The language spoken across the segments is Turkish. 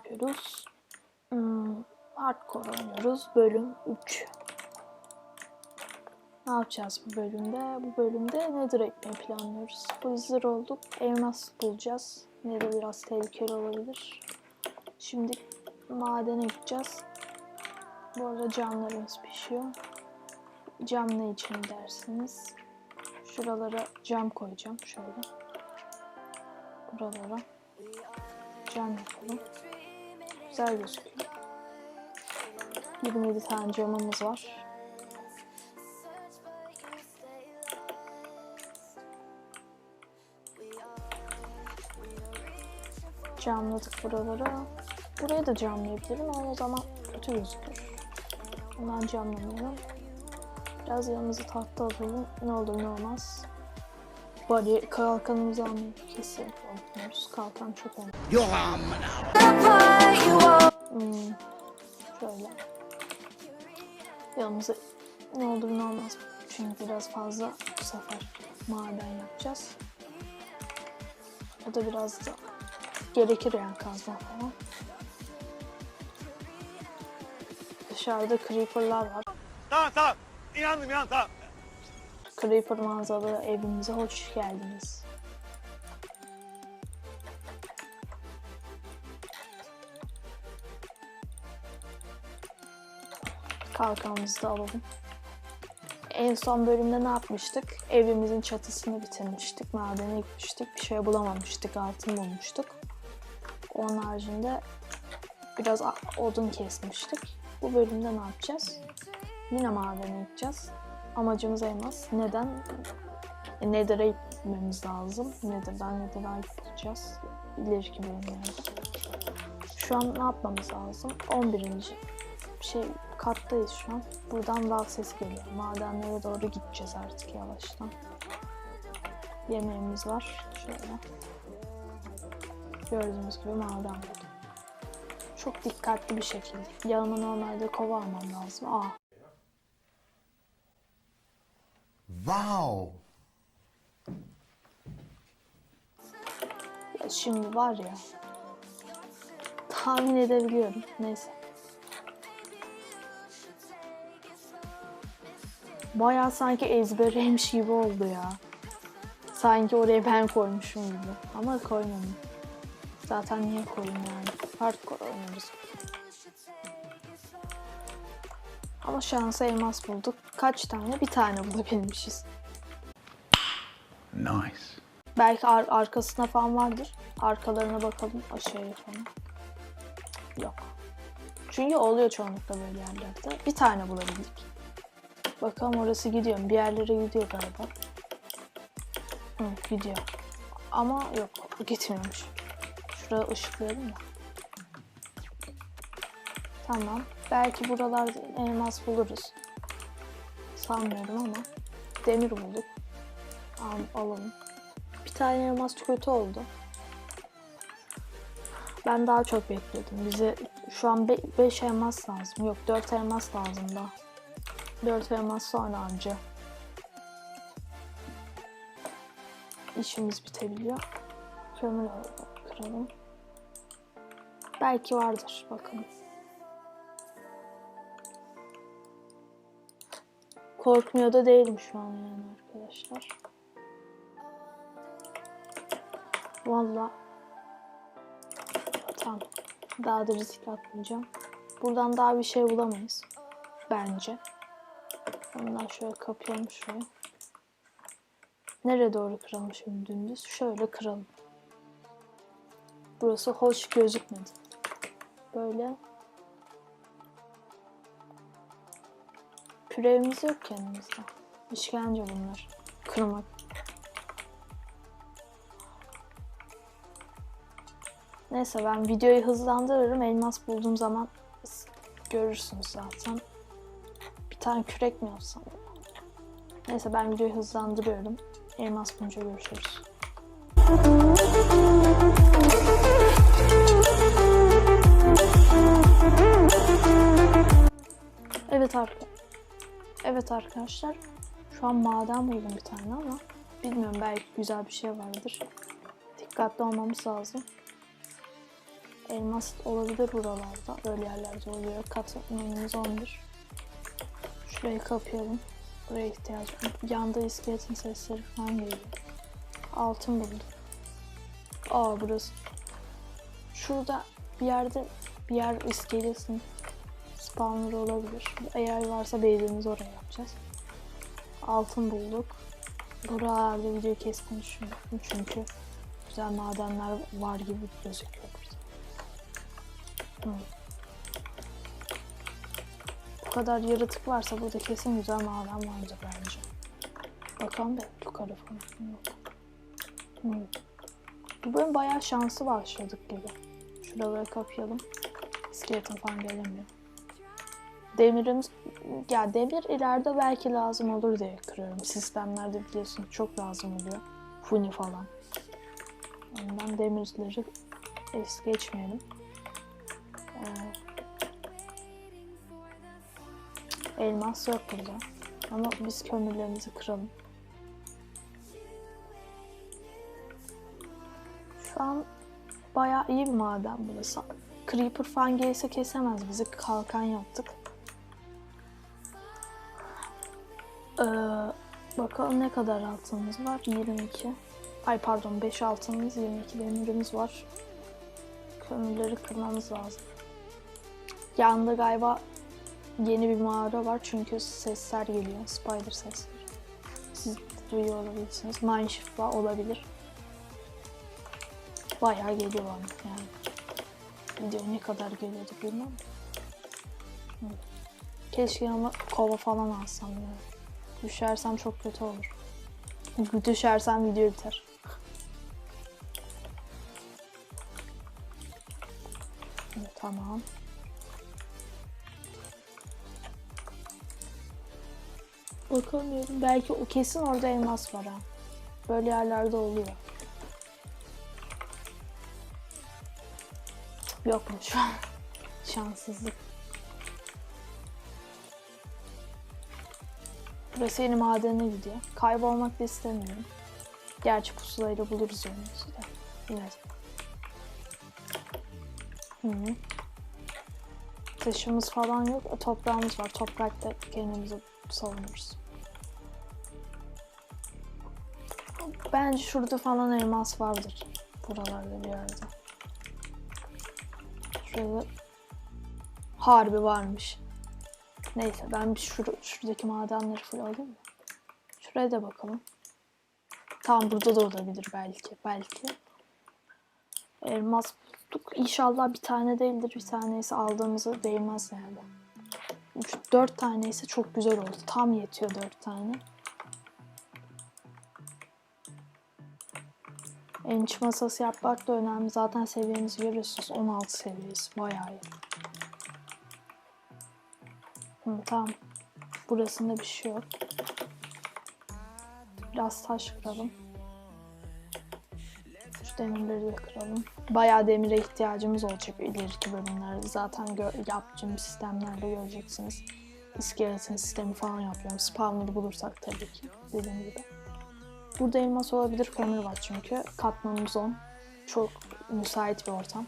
yapıyoruz? Hmm, hardcore oynuyoruz. Bölüm 3. Ne yapacağız bu bölümde? Bu bölümde Nether ekmeği planlıyoruz. Hazır olduk. Elmas bulacağız. Nether biraz tehlikeli olabilir. Şimdi madene gideceğiz. Bu arada camlarımız pişiyor. Cam ne için dersiniz? Şuralara cam koyacağım şöyle. Buralara cam yapalım. Güzel gözüküyor. 27 tane camımız var. Camladık buraları. Buraya da camlayabilirim ama o zaman kötü gözükür. Ondan camlamayalım. Biraz yanımızı tahta alalım. Ne olur ne olmaz. Bari kalkanımızı almayı kesin unutmuyoruz. Kalkan çok önemli. Hmm, şöyle. Yanımıza ne olur ne olmaz. Çünkü biraz fazla bu sefer maden yapacağız. O da biraz da gerekir yani kazma falan. Dışarıda creeperlar var. Tamam tamam. İnandım inandım tamam. Creeper manzaralı evimize hoş geldiniz. Kalkanımızı da alalım. En son bölümde ne yapmıştık? Evimizin çatısını bitirmiştik. Madene gitmiştik. Bir şey bulamamıştık. Altın bulmuştuk. Onun haricinde biraz odun kesmiştik. Bu bölümde ne yapacağız? Yine madene gideceğiz. Amacımız elmas. Neden? E, Nether'a gitmemiz lazım. Nether'dan Nether'a gideceğiz. İleriki bölümlerde. Şu an ne yapmamız lazım? 11. şey kattayız şu an. Buradan dal sesi geliyor. Madenlere doğru gideceğiz artık yavaştan. Yemeğimiz var. Şöyle. Gördüğünüz gibi maden. Çok dikkatli bir şekilde. Yanıma normalde kova almam lazım. Aa Wow. Şimdi var ya. Tahmin edebiliyorum. Neyse. Baya sanki ezbereymiş gibi oldu ya. Sanki oraya ben koymuşum gibi. Ama koymadım. Zaten niye koyayım yani? Hardcore oynuyoruz. Ama şansa elmas bulduk. Kaç tane? Bir tane bulabilmişiz. Nice. Belki ar- arkasına falan vardır. Arkalarına bakalım aşağıya falan. Yok. Çünkü oluyor çoğunlukla böyle yerlerde. Bir tane bulabildik. Bakalım orası gidiyor mu? Bir yerlere gidiyor galiba. Hı, gidiyor. Ama yok gitmiyormuş. Şuraya ışıklayalım da. Tamam. Belki buralarda elmas buluruz. Sanmıyorum ama. Demir bulduk. Al, alalım. Bir tane elmas kötü oldu. Ben daha çok bekledim. Bize şu an 5 elmas lazım. Yok 4 elmas lazım daha. 4 elmas sonra anca. İşimiz bitebiliyor. Kömür kıralım. Belki vardır. Bakalım. Korkmuyor da değilim şu an yani arkadaşlar. Valla. Tamam. Daha da risk atmayacağım. Buradan daha bir şey bulamayız. Bence. Ondan şöyle kapayalım şurayı. Nereye doğru kıralım şimdi dümdüz? Şöyle kıralım. Burası hoş gözükmedi. Böyle. Kürevimiz yok kendimizde. İşkence bunlar. Kırmak. Neyse ben videoyu hızlandırırım. Elmas bulduğum zaman görürsünüz zaten. Bir tane kürek mi yapsam? Neyse ben videoyu hızlandırıyorum. Elmas bulunca görüşürüz. Evet arkadaşlar. Evet arkadaşlar. Şu an maden buldum bir tane ama bilmiyorum belki güzel bir şey vardır. Dikkatli olmamız lazım. Elmas olabilir buralarda. Böyle yerlerde oluyor. Katmanımız 11. Şurayı kapayalım. Buraya ihtiyacım yok. Yanda iskeletin sesleri falan geliyor. Altın buldum. Aa burası. Şurada bir yerde bir yer iskeletin spawner olabilir. Eğer varsa base'imizi oraya yapacağız. Altın bulduk. Buralarda video kesmeyi düşünüyorum çünkü güzel madenler var gibi gözüküyor burada. Hı. Bu kadar yaratık varsa burada kesin güzel maden vardır bence. Bakalım da yukarı falan. Hı. Bu bölüm bayağı şanslı başladık gibi. Şuraları kapayalım. İskeleton falan gelemiyor. Demirimiz, ya demir ileride belki lazım olur diye kırıyorum. Sistemlerde biliyorsun çok lazım oluyor. Funi falan. Ondan demirleri es geçmeyelim. Ee, elmas yok burada. Ama biz kömürlerimizi kıralım. Şu an bayağı iyi bir maden burası. Creeper falan gelirse kesemez bizi. Kalkan yaptık. Ee, bakalım ne kadar altınımız var? 22. Ay pardon 5 altınımız 22 demirimiz var. Kömürleri kırmamız lazım. Yanında galiba yeni bir mağara var çünkü sesler geliyor. Spider sesleri. Siz duyuyor olabilirsiniz. Mineshift olabilir. Bayağı geliyor bana yani. Video ne kadar geliyordu bilmem. Keşke ama kova falan alsam ya. Düşersem çok kötü olur. Düşersem video biter. Tamam. Bakamıyorum. Belki o kesin orada elmas var ha. Böyle yerlerde oluyor. Yokmuş. Şanssızlık. Burası yeni madene gidiyor. Kaybolmak da istemiyorum. Gerçi pusulayla buluruz yolumuzu da. Yine de. Hı. Taşımız falan yok. Toprağımız var. Toprakta kendimizi savunuruz. Bence şurada falan elmas vardır. Buralarda bir yerde. Şurada harbi varmış. Neyse ben bir şur şuradaki madenleri full alayım mı? Şuraya da bakalım. Tamam burada da olabilir belki. Belki. Elmas bulduk. İnşallah bir tane değildir. Bir tanesi aldığımızı değmez yani. 3 4 tane ise çok güzel oldu. Tam yetiyor 4 tane. Enç masası yapmak da önemli. Zaten seviyemizi görüyorsunuz. 16 seviyesi. Bayağı iyi. Hı, tamam. Burasında bir şey yok. Biraz taş kıralım. Şu demirleri de kıralım. Bayağı demire ihtiyacımız olacak ileriki bölümlerde. Zaten yaptığım sistemlerde göreceksiniz. İskeletin sistemi falan yapıyorum. Spawner'ı bulursak tabii ki. Dediğim gibi. Burada elmas olabilir. Kömür var çünkü. Katmanımız 10. Çok müsait bir ortam.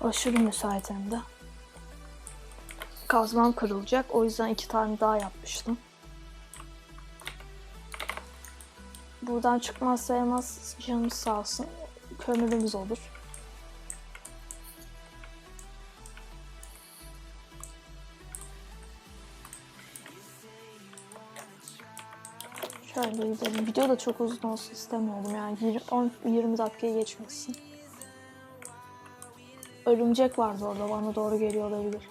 Aşırı müsait hem de. Kazmam kırılacak. O yüzden iki tane daha yapmıştım. Buradan çıkmazsa elmas canımız sağ olsun. Kömürümüz olur. Şöyle gidelim. Video da çok uzun olsun istemiyordum. Yani 20, 10, 20 dakikaya geçmesin. Örümcek vardı orada. Bana doğru geliyor olabilir.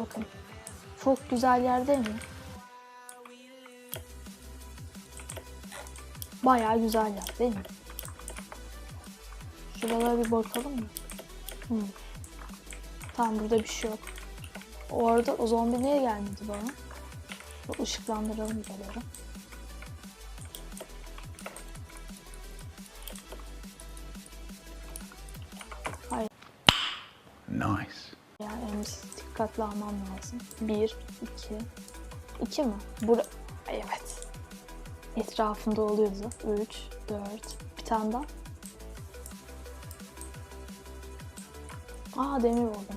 Bakın. Çok güzel yer değil mi? Bayağı güzel yer değil mi? Şuralara bir bakalım mı? Hı. Tamam burada bir şey yok. Orada o zombi niye gelmedi bana? Bu ışıklandıralım almam lazım. Bir, iki. İki mi? Bura... Evet. etrafında oluyordu. 3, 4, bir tane daha. Aa demir buldum.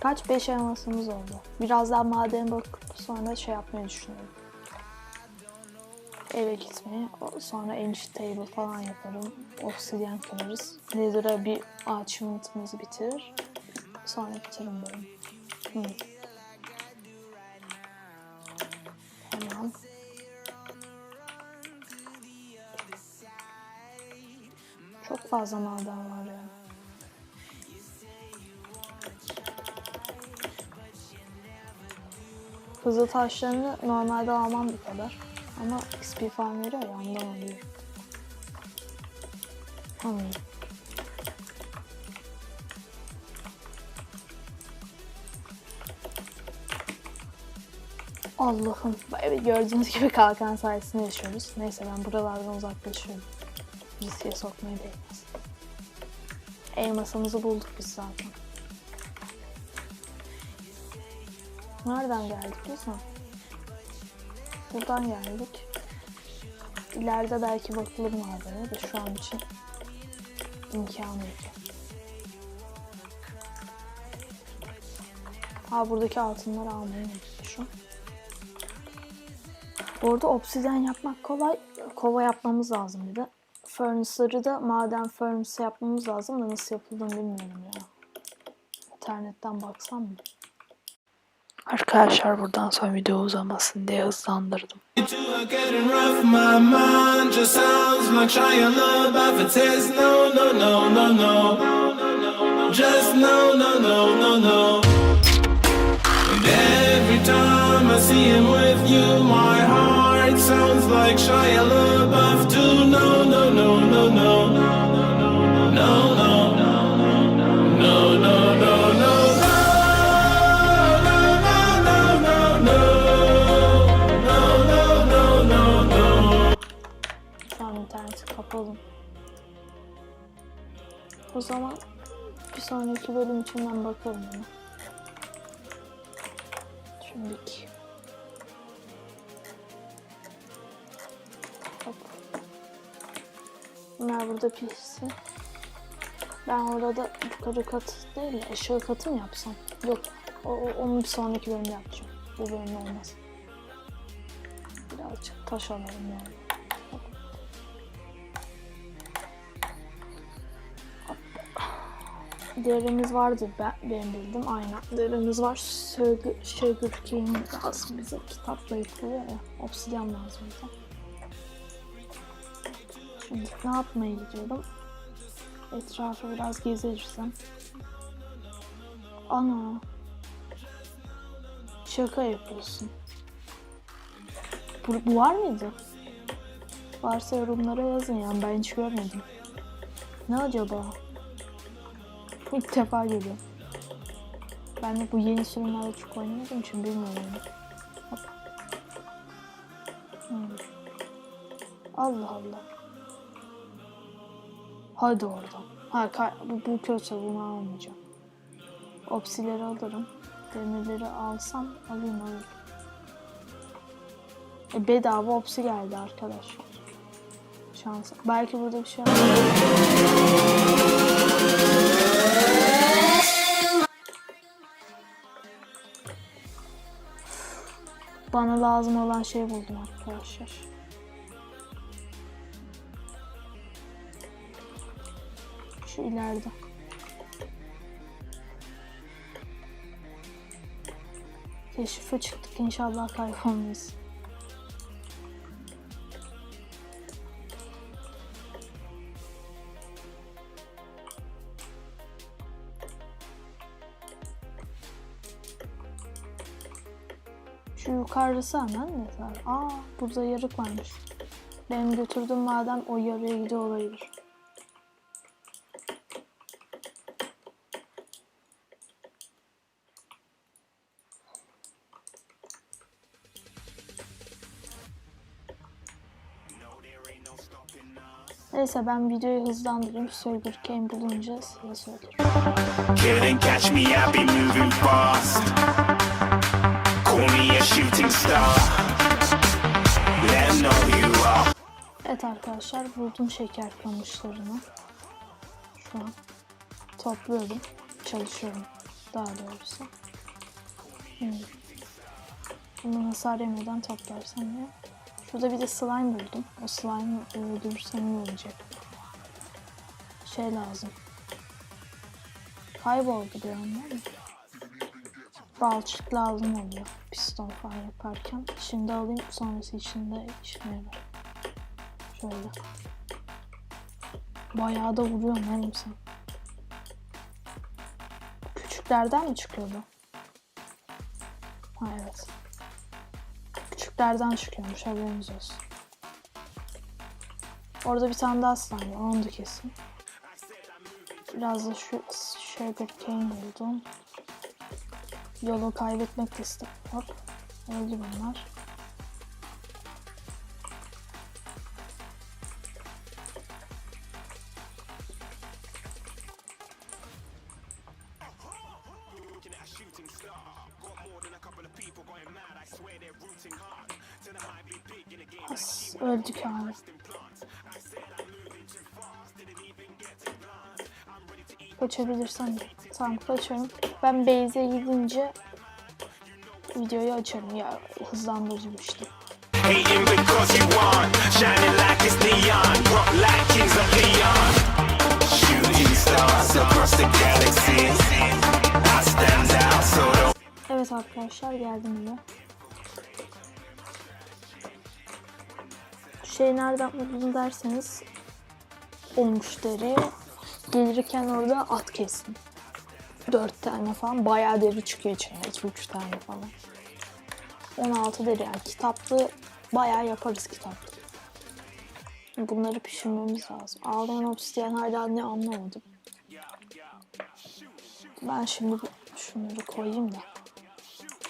Kaç? 5 elmasımız oldu. Biraz daha maden bakıp sonra şey yapmayı düşünüyorum. Eve gitmeyi, sonra enchant table falan yaparım. Obsidian kırarız. Nether'a bir achievement'ımızı bitirir. Sonra bitiririm bölümü. Hı. Tamam. Çok fazla maden var ya. Hızlı taşlarını normalde almam bu kadar. Ama XP falan veriyor ya ondan oluyor. Hmm. Allah'ım. Evet gördüğünüz gibi kalkan sayesinde yaşıyoruz. Neyse ben buralardan uzaklaşıyorum. Riske sokmaya değmez. Elmasımızı bulduk biz zaten. Nereden geldik biz ha? Buradan geldik. İleride belki bakılır madene de şu an için imkanı yok. Ha buradaki altınları almayı unutmuşum. Bu arada obsidyen yapmak kolay. Kova yapmamız lazım bir de. Furnace'ları da maden furnace yapmamız lazım da nasıl yapıldığını bilmiyorum ya. İnternetten baksam mı? Arkadaşlar buradan sonra video uzamasın diye hızlandırdım. just no, no, no, no, no. I see him with you, my heart sounds like Shia LaBeouf too. No, no, no, no, no. No, no, no. O zaman bir sonraki bölüm için ben bakarım. Bunlar burada pişsin. Ben orada yukarı kat değil de aşağı katı mı yapsam? Yok. O, o- onu bir sonraki bölümde yapacağım. Bu bölüm olmaz. Birazcık taş alalım yani. Derimiz vardı ben, benim bildiğim aynen. Derimiz var. Sugar, sugar cane lazım bize. Kitapla yapılıyor ya. Obsidyen lazım bize. Şimdi ne yapmaya gidiyorum? Etrafı biraz gezersem. Ana. Şaka yapıyorsun. Bu, bu var mıydı? Varsa yorumlara yazın yani ben hiç görmedim. Ne acaba? İlk defa geliyor. Ben de bu yeni sürümlerde çok oynamadığım için bilmiyorum. Hop. Hmm. Allah Allah. Hadi oradan. Ha bu, bu kötü bunu almayacağım. Opsileri alırım. Demirleri alsam alayım alırım. E, bedava opsi geldi arkadaşlar. Şans. Belki burada bir şey var. Bana lazım olan şey buldum arkadaşlar. Şu ileride. Keşife çıktık inşallah kaybolmayız. Şu yukarısı hemen ne? Aa burada yarık varmış. Benim götürdüğüm maden o yarıya gidiyor olabilir. Neyse ben videoyu hızlandırayım. Cane bulunca size söylerim. Evet arkadaşlar buldum şeker kamışlarını. Şu an topluyorum. Çalışıyorum daha doğrusu. Hmm. Bunu hasar yemeden toplarsam ya. Şurada bir de slime buldum. O slime öldürürsem iyi olacak. Şey lazım. Kayboldu bir anda. Balçık lazım oluyor. Piston falan yaparken. Şimdi alayım sonrası içinde işime yarar. Şöyle. Bayağı da vuruyorum oğlum sen. Küçüklerden mi çıkıyor bu? Ha evet. Küçüklerden çıkıyormuş haberiniz olsun. Orada bir tane daha slime var onu da kesin. Biraz da şu sugar cane buldum. Yolu kaybetmek de istemiyorum. Öldü bunlar. Kaçabilirsem. Tamam kaçıyorum. Ben base'e gidince videoyu açarım ya hızlandırıcı işte. Evet arkadaşlar geldim eve. Şey nereden buldun derseniz o müşteri gelirken orada at kesin. Dört tane falan bayağı deri çıkıyor içine. iki üç tane falan. 16 deri yani kitaplı bayağı yaparız kitaplı. Bunları pişirmemiz lazım. Ağlayan obsidiyen hala ne anlamadım. Ben şimdi şunları koyayım da.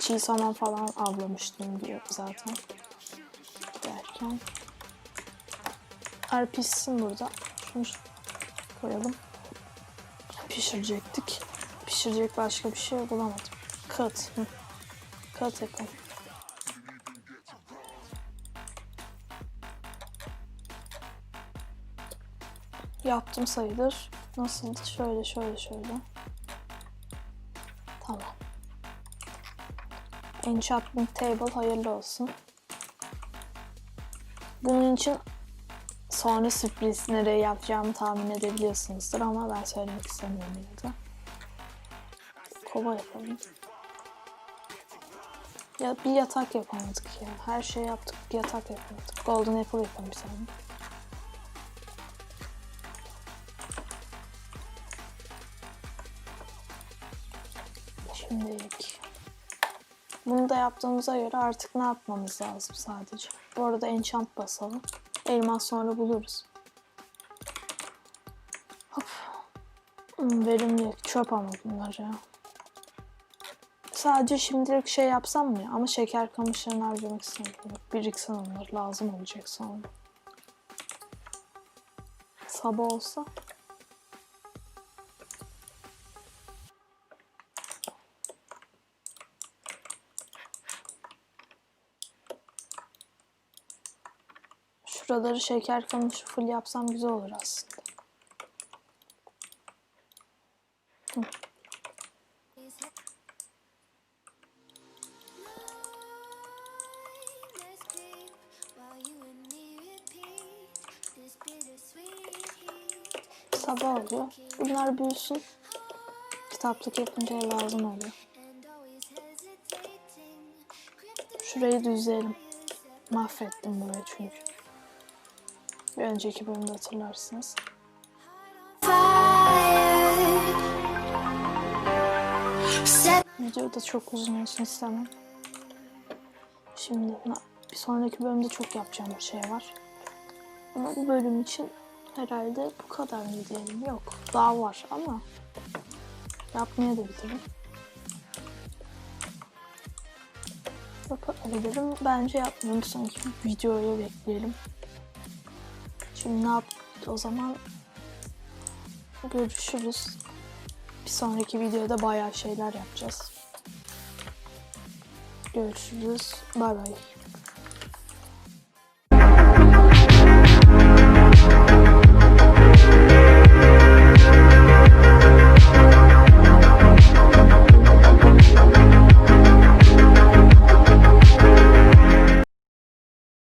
Çiğ saman falan avlamıştım diyor zaten. Derken. Ar pişsin burada. Şunu koyalım. Pişirecektik. Pişirecek başka bir şey bulamadım. Kat. Kat yapalım. Yaptım sayılır. Nasıldı? Şöyle şöyle şöyle. Tamam. Enchantment Table hayırlı olsun. Bunun için sonra sürpriz nereye yapacağımı tahmin edebiliyorsunuzdur ama ben söylemek istemiyorum yine de. Kova yapalım. Ya bir yatak yapamadık ya. Her şey yaptık, bir yatak yapamadık. Golden Apple yapalım bir tane. Şimdilik. Bunu da yaptığımıza göre artık ne yapmamız lazım sadece. Bu arada enchant basalım. Elmas sonra buluruz. Hop. Hmm, verimli. Çöp ama bunlar ya. Sadece şimdilik şey yapsam mı ya? Ama şeker kamışlarını harcamak istemiyorum. Biriksin onlar. Lazım olacak sonra. Sabah olsa. Şuraları şeker kamışı full yapsam güzel olur aslında. Sabah oluyor. Bunlar büyüsün. Kitaplık yapınca lazım oluyor. Şurayı düzleyelim. Mahvettim burayı çünkü. Bir önceki bölümde hatırlarsınız. Video da çok uzun olsun istemem. Şimdi bir sonraki bölümde çok yapacağım bir şey var. Ama bu bölüm için herhalde bu kadar mı diyelim? Yok. Daha var ama yapmaya da bilirim. Yapabilirim. Bence yapmayayım. Bir sonraki videoyu bekleyelim. Şimdi ne yap? O zaman görüşürüz. Bir sonraki videoda bayağı şeyler yapacağız. Görüşürüz. Bay bay.